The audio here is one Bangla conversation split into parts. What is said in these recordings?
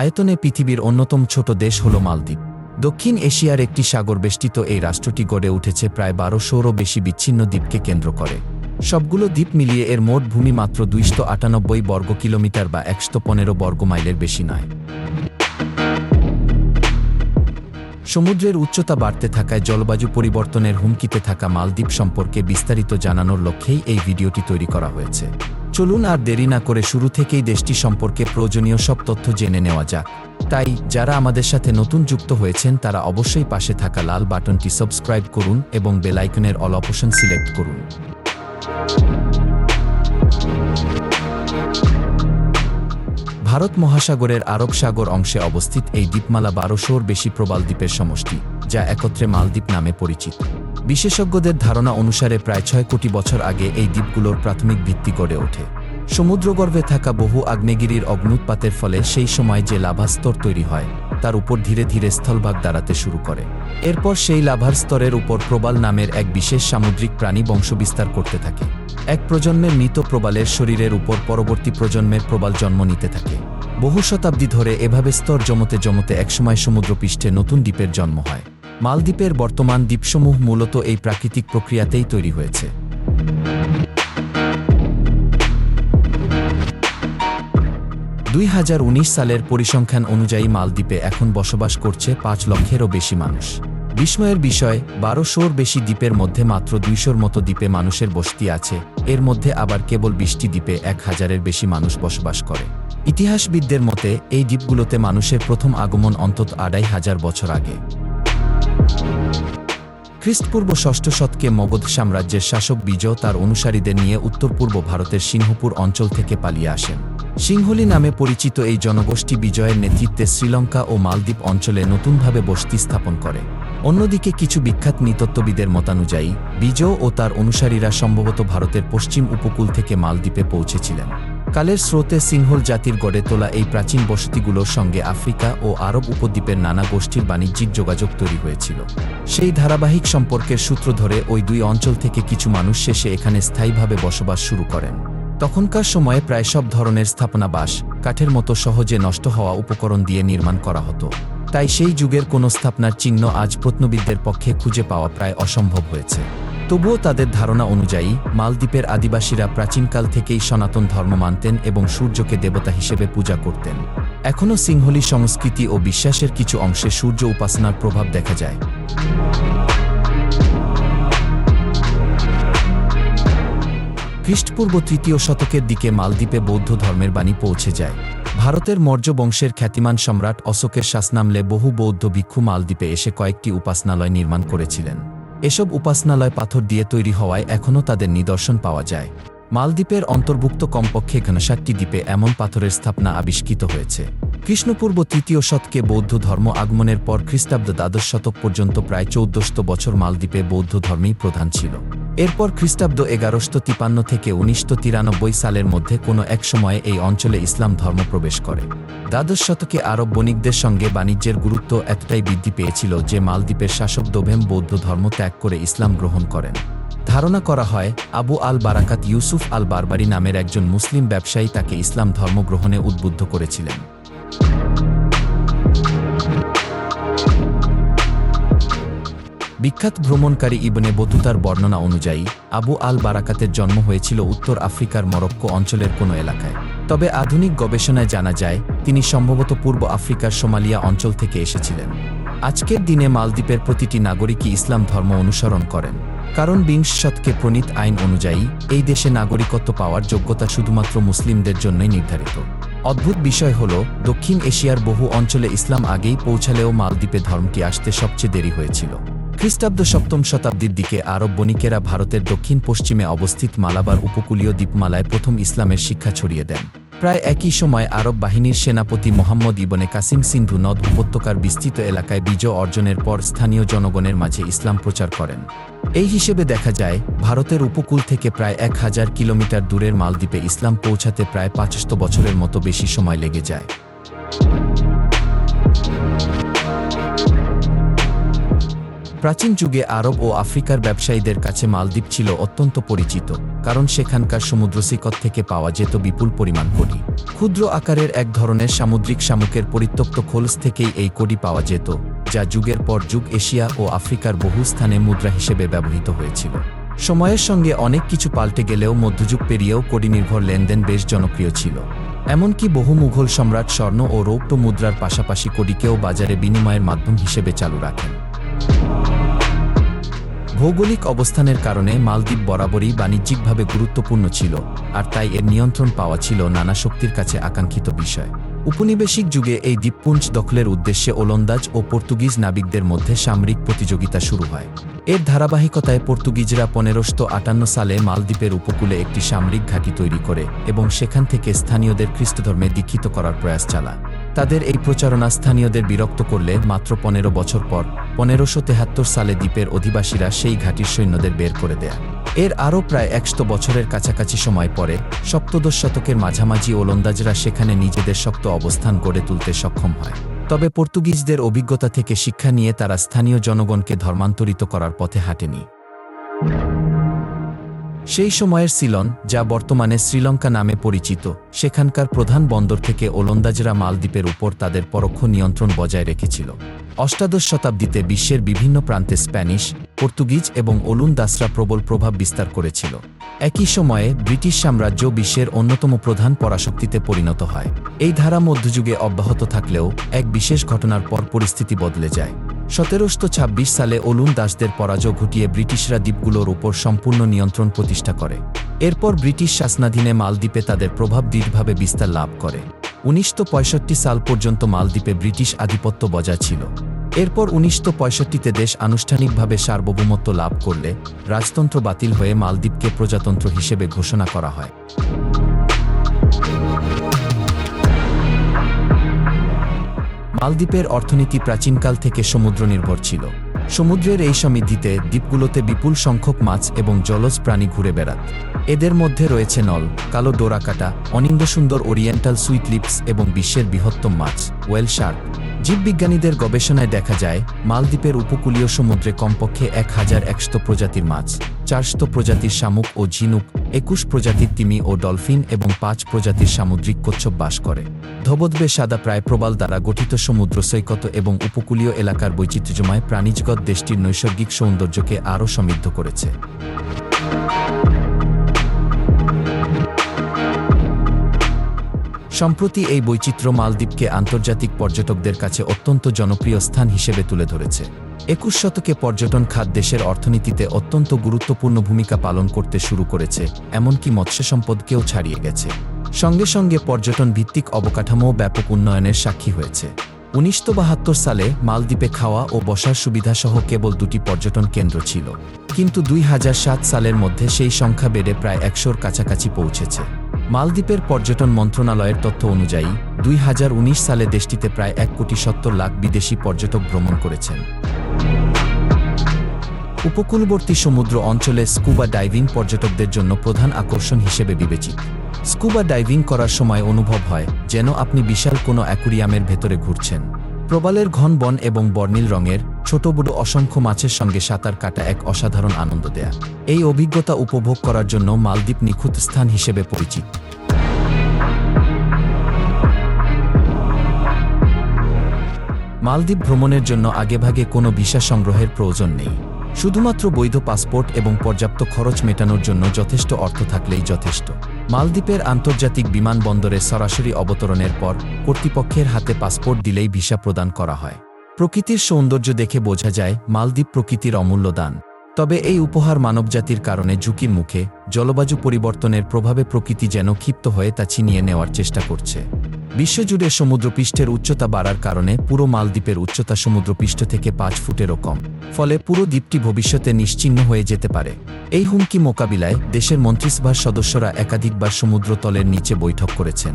আয়তনে পৃথিবীর অন্যতম ছোট দেশ হল মালদ্বীপ। দক্ষিণ এশিয়ার একটি সাগর বেষ্টিত এই রাষ্ট্রটি গড়ে উঠেছে প্রায় বারোশোরও বেশি বিচ্ছিন্ন দ্বীপকে কেন্দ্র করে। সবগুলো দ্বীপ মিলিয়ে এর মোট ভূমি মাত্র দুইশো আটানব্বই বর্গ কিলোমিটার বা একশো পনেরো বর্গ মাইলের বেশি নয়। সমুদ্রের উচ্চতা বাড়তে থাকায় জলবায়ু পরিবর্তনের হুমকিতে থাকা মালদ্বীপ সম্পর্কে বিস্তারিত জানানোর লক্ষ্যেই এই ভিডিওটি তৈরি করা হয়েছে। চলুন আর দেরি না করে শুরু থেকেই দেশটি সম্পর্কে প্রয়োজনীয় সব তথ্য জেনে নেওয়া যাক। তাই, যারা আমাদের সাথে নতুন যুক্ত হয়েছেন, তারা অবশ্যই পাশে থাকা লাল বাটনটি সাবস্ক্রাইব করুন এবং বেলাইকনের অল অপশন সিলেক্ট করুন। ভারত মহাসাগরের আরব সাগর অংশে অবস্থিত এই দ্বীপমালা বারোশোর বেশি প্রবাল দ্বীপের সমষ্টি, যা একত্রে মালদ্বীপ নামে পরিচিত। বিশেষজ্ঞদের ধারণা অনুসারে প্রায় ছয় কোটি বছর আগে এই দ্বীপগুলোর প্রাথমিক ভিত্তি গড়ে ওঠে। সমুদ্রগর্ভে থাকা বহু আগ্নেয়গিরির অগ্নুৎপাতের ফলে সেই সময় যে লাভা স্তর তৈরি হয়, তার উপর ধীরে ধীরে স্থলভাগ দাঁড়াতে শুরু করে। এরপর সেই লাভার স্তরের উপর প্রবাল নামের এক বিশেষ সামুদ্রিক প্রাণী বংশবিস্তার করতে থাকে। এক প্রজন্মের মৃত প্রবালের শরীরের উপর পরবর্তী প্রজন্মের প্রবাল জন্ম নিতে থাকে। বহু শতাব্দী ধরে এভাবে স্তর জমতে জমতে একসময় সমুদ্রপৃষ্ঠে নতুন দ্বীপের জন্ম হয়। মালদ্বীপের বর্তমান দ্বীপসমূহ মূলত এই প্রাকৃতিক প্রক্রিয়াতেই তৈরি হয়েছে। দুই হাজার উনিশ সালের পরিসংখ্যান অনুযায়ী মালদ্বীপে এখন বসবাস করছে পাঁচ লক্ষেরও বেশি মানুষ। বিস্ময়ের বিষয়, বারোশোর বেশি দ্বীপের মধ্যে মাত্র দুইশোর মতো দ্বীপে মানুষের বসতি আছে, এর মধ্যে আবার কেবল বিশটি দ্বীপে এক হাজারের বেশি মানুষ বসবাস করে। ইতিহাসবিদদের মতে, এই দ্বীপগুলোতে মানুষের প্রথম আগমন অন্তত আড়াই হাজার বছর আগে। খ্রিস্টপূর্ব ষষ্ঠ শতকে মগধ সাম্রাজ্যের শাসক বিজয় তার অনুসারীদের নিয়ে উত্তর পূর্ব ভারতের সিংহপুর অঞ্চল থেকে পালিয়ে আসেন। সিংহলি নামে পরিচিত এই জনগোষ্ঠী বিজয়ের নেতৃত্বে শ্রীলঙ্কা ও মালদ্বীপ অঞ্চলে নতুনভাবে বসতি স্থাপন করে। অন্যদিকে কিছু বিখ্যাত নৃতত্ত্ববিদের মতানুযায়ী, বিজয় ও তার অনুসারীরা সম্ভবত ভারতের পশ্চিম উপকূল থেকে মালদ্বীপে পৌঁছেছিলেন। কালের স্রোতে সিংহল জাতির গড়ে তোলা এই প্রাচীন বসতিগুলোর সঙ্গে আফ্রিকা ও আরব উপদ্বীপের নানা গোষ্ঠীর বাণিজ্যিক যোগাযোগ তৈরি হয়েছিল। সেই ধারাবাহিক সম্পর্কের সূত্র ধরে ওই দুই অঞ্চল থেকে কিছু মানুষ শেষে এখানে স্থায়ীভাবে বসবাস শুরু করেন। তখনকার সময়ে প্রায় সব ধরনের স্থাপনা বাস, কাঠের মতো সহজে নষ্ট হওয়া উপকরণ দিয়ে নির্মাণ করা হতো। তাই সেই যুগের কোনো স্থাপনার চিহ্ন আজ প্রত্নবিদদের পক্ষে খুঁজে পাওয়া প্রায় অসম্ভব হয়েছে। তবুও তাদের ধারণা অনুযায়ী, মালদ্বীপের আদিবাসীরা প্রাচীনকাল থেকেই সনাতন ধর্ম মানতেন এবং সূর্যকে দেবতা হিসেবে পূজা করতেন। এখনও সিংহলি সংস্কৃতি ও বিশ্বাসের কিছু অংশে সূর্য উপাসনার প্রভাব দেখা যায়। খ্রিস্টপূর্ব তৃতীয় শতকের দিকে মালদ্বীপে বৌদ্ধ ধর্মের বাণী পৌঁছে যায়। ভারতের মর্য বংশের খ্যাতিমান সম্রাট অশোকের শাসনামলে বহু বৌদ্ধ ভিক্ষু মালদ্বীপে এসে কয়েকটি উপাসনালয় নির্মাণ করেছিলেন। এসব উপাসনালয় পাথর দিয়ে তৈরি হওয়ায় এখনও তাদের নিদর্শন পাওয়া যায়। মালদ্বীপের অন্তর্ভুক্ত কমপক্ষে ঘনষাটটি দ্বীপে এমন পাথরের স্থাপনা আবিষ্কৃত হয়েছে। কৃষ্ণপূর্ব তৃতীয় শতকে বৌদ্ধ ধর্ম আগমনের পর খ্রিস্টাব্দ দ্বাদশ শতক পর্যন্ত প্রায় চৌদ্দশত বছর মালদ্বীপে বৌদ্ধ ধর্মেই প্রধান ছিল। এরপর খ্রিস্টাব্দ এগারোশো তিপান্ন থেকে উনিশশো তিরানব্বই সালের মধ্যে কোনো এক সময়ে এই অঞ্চলে ইসলাম ধর্ম প্রবেশ করে। দ্বাদশ শতকে আরব বণিকদের সঙ্গে বাণিজ্যের গুরুত্ব এতটাই বৃদ্ধি পেয়েছিল যে মালদ্বীপের শাসক দোভেম বৌদ্ধ ধর্ম ত্যাগ করে ইসলাম গ্রহণ করেন। ধারণা করা হয়, আবু আল বারাকাত ইউসুফ আল বারবারি নামের একজন মুসলিম ব্যবসায়ী তাকে ইসলাম ধর্ম গ্রহণে উদ্বুদ্ধ করেছিলেন। বিখ্যাত ভ্রমণকারী ইবনে বতুতার বর্ণনা অনুযায়ী, আবু আল বারাকাতের জন্ম হয়েছিল উত্তর আফ্রিকার মরক্কো অঞ্চলের কোনো এলাকায়। তবে আধুনিক গবেষণায় জানা যায়, তিনি সম্ভবত পূর্ব আফ্রিকার সোমালিয়া অঞ্চল থেকে এসেছিলেন। আজকের দিনে মালদ্বীপের প্রতিটি নাগরিকই ইসলাম ধর্ম অনুসরণ করেন। কারণ বিংশ শতকে প্রণীত আইন অনুযায়ী, এই দেশে নাগরিকত্ব পাওয়ার যোগ্যতা শুধুমাত্র মুসলিমদের জন্যই নির্ধারিত। অদ্ভুত বিষয় হল, দক্ষিণ এশিয়ার বহু অঞ্চলে ইসলাম আগেই পৌঁছালেও মালদ্বীপে ধর্মটি আসতে সবচেয়ে দেরি হয়েছিল। খ্রিস্টাব্দ সপ্তম শতাব্দীর দিকে আরব বণিকেরা ভারতের দক্ষিণ পশ্চিমে অবস্থিত মালাবার উপকূলীয় দ্বীপমালায় প্রথম ইসলামের শিক্ষা ছড়িয়ে দেন। প্রায় একই সময় আরব বাহিনীর সেনাপতি মোহাম্মদ ইবনে কাসিম সিন্ধু নদ উপত্যকার বিস্তৃত এলাকায় বিজয় অর্জনের পর স্থানীয় জনগণের মাঝে ইসলাম প্রচার করেন। এই হিসেবে দেখা যায়, ভারতের উপকূল থেকে প্রায় এক হাজার কিলোমিটার দূরের মালদ্বীপে ইসলাম পৌঁছাতে প্রায় পাঁচশত বছরের মতো বেশি সময় লেগে যায়। প্রাচীন যুগে আরব ও আফ্রিকার ব্যবসায়ীদের কাছে মালদ্বীপ ছিল অত্যন্ত পরিচিত, কারণ সেখানকার সমুদ্রসৈকত থেকে পাওয়া যেত বিপুল পরিমাণ কডি ক্ষুদ্র আকারের এক ধরনের সামুদ্রিক শামুকের পরিত্যক্ত খোলস থেকেই এই কডি পাওয়া যেত। যা যুগের পর যুগ এশিয়া ও আফ্রিকার বহু স্থানে মুদ্রা হিসেবে ব্যবহৃত হয়েছিল। সময়ের সঙ্গে অনেক কিছু পাল্টে গেলেও মধ্যযুগ পেরিয়েও কডি নির্ভর লেনদেন বেশ জনপ্রিয় ছিল। এমনকি বহু মুঘল সম্রাট স্বর্ণ ও রৌপ্য মুদ্রার পাশাপাশি কডিকেও বাজারে বিনিময়ের মাধ্যম হিসেবে চালু রাখেন। ভৌগোলিক অবস্থানের কারণে মালদ্বীপ বরাবরই বাণিজ্যিকভাবে গুরুত্বপূর্ণ ছিল, আর তাই এর নিয়ন্ত্রণ পাওয়া ছিল নানা শক্তির কাছে আকাঙ্ক্ষিত বিষয়। উপনিবেশিক যুগে এই দ্বীপপুঞ্জ দখলের উদ্দেশ্যে ওলন্দাজ ও পর্তুগিজ নাবিকদের মধ্যে সামরিক প্রতিযোগিতা শুরু হয়। এর ধারাবাহিকতায় পর্তুগিজরা পনেরোশো আটান্ন সালে মালদ্বীপের উপকূলে একটি সামরিক ঘাঁটি তৈরি করে এবং সেখান থেকে স্থানীয়দের খ্রিস্টধর্মে দীক্ষিত করার প্রয়াস চালায়। তাদের এই প্রচারণা স্থানীয়দের বিরক্ত করলে মাত্র পনেরো বছর পর পনেরোশো তেহাত্তর সালে দ্বীপের অধিবাসীরা সেই ঘাঁটির সৈন্যদের বের করে দেয়। এর আরও প্রায় একশো বছরের কাছাকাছি সময় পরে সপ্তদশ শতকের মাঝামাঝি ওলন্দাজরা সেখানে নিজেদের শক্ত অবস্থান গড়ে তুলতে সক্ষম হয়। তবে পর্তুগিজদের অভিজ্ঞতা থেকে শিক্ষা নিয়ে তারা স্থানীয় জনগণকে ধর্মান্তরিত করার পথে হাঁটেনি। সেই সময়ের সিলন, যা বর্তমানে শ্রীলঙ্কা নামে পরিচিত, সেখানকার প্রধান বন্দর থেকে ওলন্দাজরা মালদ্বীপের উপর তাদের পরোক্ষ নিয়ন্ত্রণ বজায় রেখেছিল। অষ্টাদশ শতাব্দীতে বিশ্বের বিভিন্ন প্রান্তে স্প্যানিশ, পর্তুগিজ এবং ওলুন্দাসরা প্রবল প্রভাব বিস্তার করেছিল। একই সময়ে, ব্রিটিশ সাম্রাজ্য বিশ্বের অন্যতম প্রধান পরাশক্তিতে পরিণত হয়। এই ধারা মধ্যযুগে অব্যাহত থাকলেও, এক বিশেষ ঘটনার পর পরিস্থিতি বদলে যায়। সতেরোশো ছাব্বিশ সালে ওলুন দাসদের পরাজয় ঘটিয়ে ব্রিটিশরা দ্বীপগুলোর উপর সম্পূর্ণ নিয়ন্ত্রণ প্রতিষ্ঠা করে। এরপর ব্রিটিশ শাসনাধীনে মালদ্বীপে তাদের প্রভাব দৃঢ়ভাবে বিস্তার লাভ করে। উনিশশো পঁয়ষট্টি সাল পর্যন্ত মালদ্বীপে ব্রিটিশ আধিপত্য বজায় ছিল। এরপর উনিশশো পঁয়ষট্টিতে দেশ আনুষ্ঠানিকভাবে সার্বভৌমত্ব লাভ করলে রাজতন্ত্র বাতিল হয়ে মালদ্বীপকে প্রজাতন্ত্র হিসেবে ঘোষণা করা হয়। মালদ্বীপের অর্থনীতি প্রাচীনকাল থেকে সমুদ্র নির্ভর ছিল। সমুদ্রের এই সমৃদ্ধিতে দ্বীপগুলোতে বিপুল সংখ্যক মাছ এবং জলজ প্রাণী ঘুরে বেড়াত। এদের মধ্যে রয়েছে নল, কালো ডোরাকাটা অনিন্দ সুন্দর ওরিয়েন্টাল সুইট লিপস এবং বিশ্বের বৃহত্তম মাছ, ওয়েল শার্ক। জীববিজ্ঞানীদের গবেষণায় দেখা যায়, মালদ্বীপের উপকূলীয় সমুদ্রে কমপক্ষে এক হাজার একশো প্রজাতির মাছ। চারশত প্রজাতির শামুক ও ঝিনুক, একুশ প্রজাতির তিমি ও ডলফিন এবং পাঁচ প্রজাতির সামুদ্রিক কচ্ছপ বাস করে। ধবদবে সাদা প্রায় প্রবাল দ্বারা গঠিত সমুদ্র সৈকত এবং উপকূলীয় এলাকার বৈচিত্র্যময় প্রাণীজগৎ দেশটির নৈসর্গিক সৌন্দর্যকে আরও সমৃদ্ধ করেছে। সম্প্রতি এই বৈচিত্র্য মালদ্বীপকে আন্তর্জাতিক পর্যটকদের কাছে অত্যন্ত জনপ্রিয় স্থান হিসেবে তুলে ধরেছে। একুশ শতকে পর্যটন খাত দেশের অর্থনীতিতে অত্যন্ত গুরুত্বপূর্ণ ভূমিকা পালন করতে শুরু করেছে, এমনকি মৎস্য সম্পদকেও ছাড়িয়ে গেছে। সঙ্গে সঙ্গে পর্যটন ভিত্তিক অবকাঠামো ব্যাপক উন্নয়নের সাক্ষী হয়েছে। উনিশশো বাহাত্তর সালে মালদ্বীপে খাওয়া ও বসার সুবিধাসহ কেবল দুটি পর্যটন কেন্দ্র ছিল। কিন্তু দুই হাজার সাত সালের মধ্যে সেই সংখ্যা বেড়ে প্রায় একশোর কাছাকাছি পৌঁছেছে। মালদ্বীপের পর্যটন মন্ত্রণালয়ের তথ্য অনুযায়ী, দুই হাজার উনিশ সালে দেশটিতে প্রায় এক কোটি সত্তর লাখ বিদেশি পর্যটক ভ্রমণ করেছেন। উপকূলবর্তী সমুদ্র অঞ্চলে স্কুবা ডাইভিং পর্যটকদের জন্য প্রধান আকর্ষণ হিসেবে বিবেচিত। স্কুবা ডাইভিং করার সময় অনুভব হয় যেন আপনি বিশাল কোনো অ্যাকুরিয়ামের ভেতরে ঘুরছেন। প্রবালের ঘন বন এবং বর্ণিল রঙের ছোট বড় অসংখ্য মাছের সঙ্গে সাঁতার কাটা এক অসাধারণ আনন্দ দেয়া। এই অভিজ্ঞতা উপভোগ করার জন্য মালদ্বীপ নিখুঁত স্থান হিসেবে পরিচিত। মালদ্বীপ ভ্রমণের জন্য আগেভাগে কোনো ভিসা সংগ্রহের প্রয়োজন নেই। শুধুমাত্র বৈধ পাসপোর্ট এবং পর্যাপ্ত খরচ মেটানোর জন্য যথেষ্ট অর্থ থাকলেই যথেষ্ট। মালদ্বীপের আন্তর্জাতিক বিমানবন্দরে সরাসরি অবতরণের পর কর্তৃপক্ষের হাতে পাসপোর্ট দিলেই ভিসা প্রদান করা হয়। প্রকৃতির সৌন্দর্য দেখে বোঝা যায় মালদ্বীপ প্রকৃতির অমূল্য দান। তবে এই উপহার মানবজাতির কারণে ঝুঁকির মুখে জলবায়ু পরিবর্তনের প্রভাবে প্রকৃতি যেন ক্ষিপ্ত হয়ে তা ছিনিয়ে নেওয়ার চেষ্টা করছে। বিশ্বজুড়ে সমুদ্রপৃষ্ঠের উচ্চতা বাড়ার কারণে পুরো মালদ্বীপের উচ্চতা সমুদ্রপৃষ্ঠ থেকে পাঁচ ফুটেরও কম, ফলে পুরো দ্বীপটি ভবিষ্যতে নিশ্চিহ্ন হয়ে যেতে পারে। এই হুমকি মোকাবিলায় দেশের মন্ত্রিসভার সদস্যরা একাধিকবার সমুদ্রতলের নিচে বৈঠক করেছেন।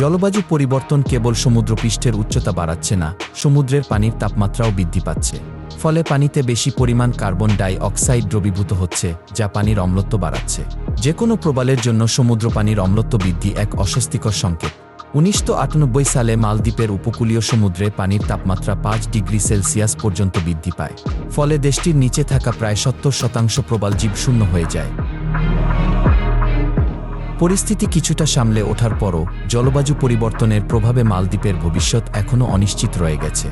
জলবায়ু পরিবর্তন কেবল সমুদ্রপৃষ্ঠের উচ্চতা বাড়াচ্ছে না, সমুদ্রের পানির তাপমাত্রাও বৃদ্ধি পাচ্ছে। ফলে পানিতে বেশি পরিমাণ কার্বন ডাই অক্সাইড দ্রবীভূত হচ্ছে, যা পানির অম্লত্ব বাড়াচ্ছে। যে কোনো প্রবালের জন্য সমুদ্র পানির অম্লত্ব বৃদ্ধি এক অস্বস্তিকর সংকেত। উনিশশো আটানব্বই সালে মালদ্বীপের উপকূলীয় সমুদ্রে পানির তাপমাত্রা পাঁচ ডিগ্রি সেলসিয়াস পর্যন্ত বৃদ্ধি পায়। ফলে দেশটির নিচে থাকা প্রায় সত্তর শতাংশ প্রবাল জীব শূন্য হয়ে যায়। পরিস্থিতি কিছুটা সামলে ওঠার পরও জলবায়ু পরিবর্তনের প্রভাবে মালদ্বীপের ভবিষ্যৎ এখনও অনিশ্চিত রয়ে গেছে।